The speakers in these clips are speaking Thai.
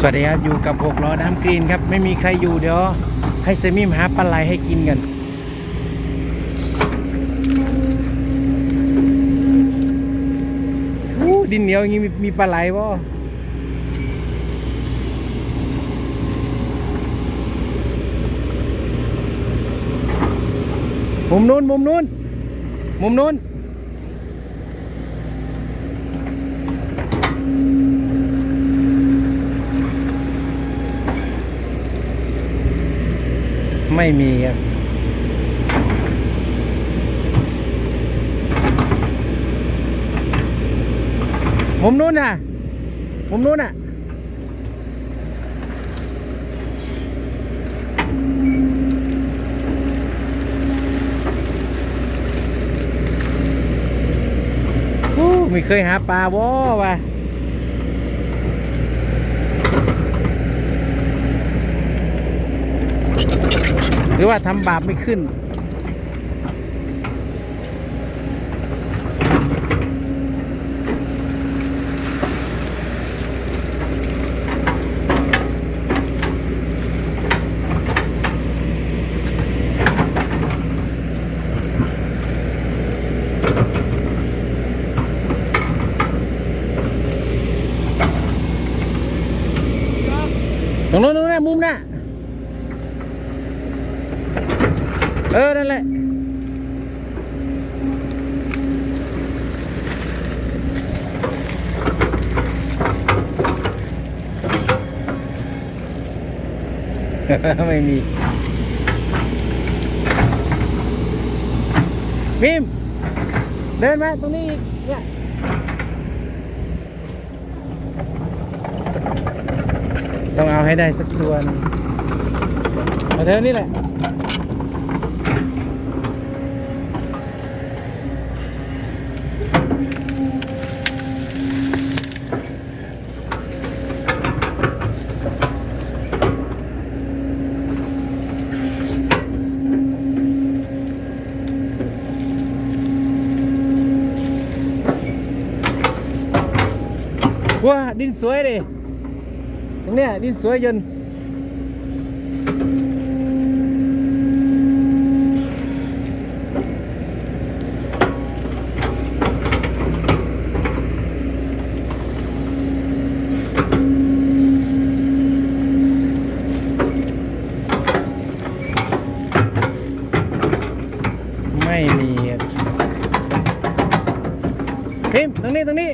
สวัสดีครับ อยู่กับหกล้อน้ำกรีนครับ ไม่มีใครอยู่เดี๋ยว ให้เซมิมหาปลาไหลให้กินกันดินเหนียวอย่างนี้มีมีปลาไหลบ่มุมนู้นมุมนู้นมุมนู้น ไม่มีครับมุมนู้นน่ะมุมนู้นน่ะโอ้ไม่เคยหาปลาบ่วะ หรือว่าทำบาปไม่ขึ้น ตรงนู้นนู้นนะมุมน่ะ เออ นั่นแหละ ไม่มีมิมเดินมาตรงนี้อีกเนี่ยต้องเอาให้ได้สักตัวนึงมาเท่านี้แหละ ว้าดินสวยดิตรงเนี้ยดินสวยจนไม่มีพิมตรงนี้ ตรงนี้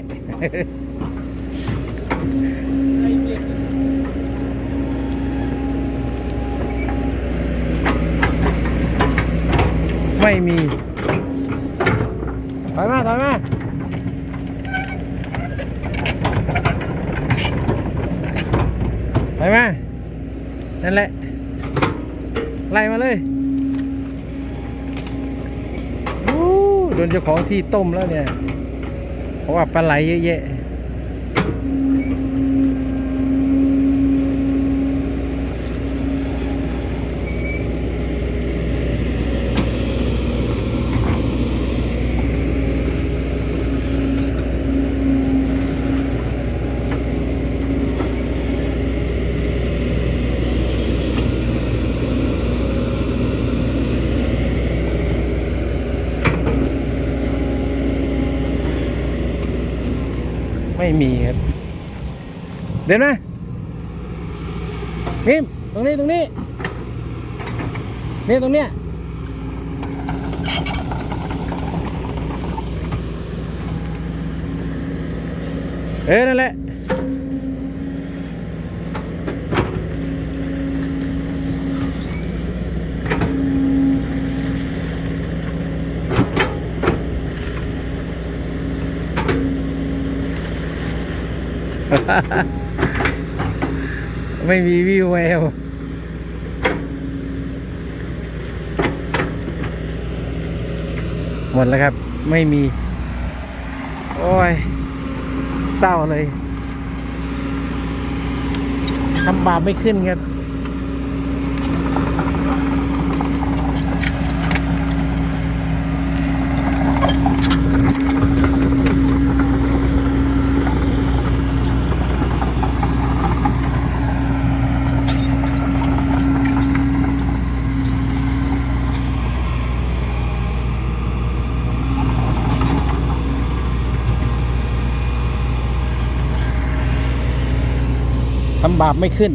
ไม่มีถอยมาถอยมาถอยมานั่นแหละ ไล่มาเลยอู้โดนเจ้าของที่ต้มแล้วเนี่ย เพราะว่าปลาไหลเยอะแยะ ไม่มีครับ เดินมามิมตรงนี้ตรงนี้นี่ตรงเนี้ยเออนั่นแหละ ไม่มีวิวแววหมดแล้วครับ ไม่มี โอ้ย เศร้าเลยทำบาปไม่ขึ้นครับ ทำบาปไม่ขึ้น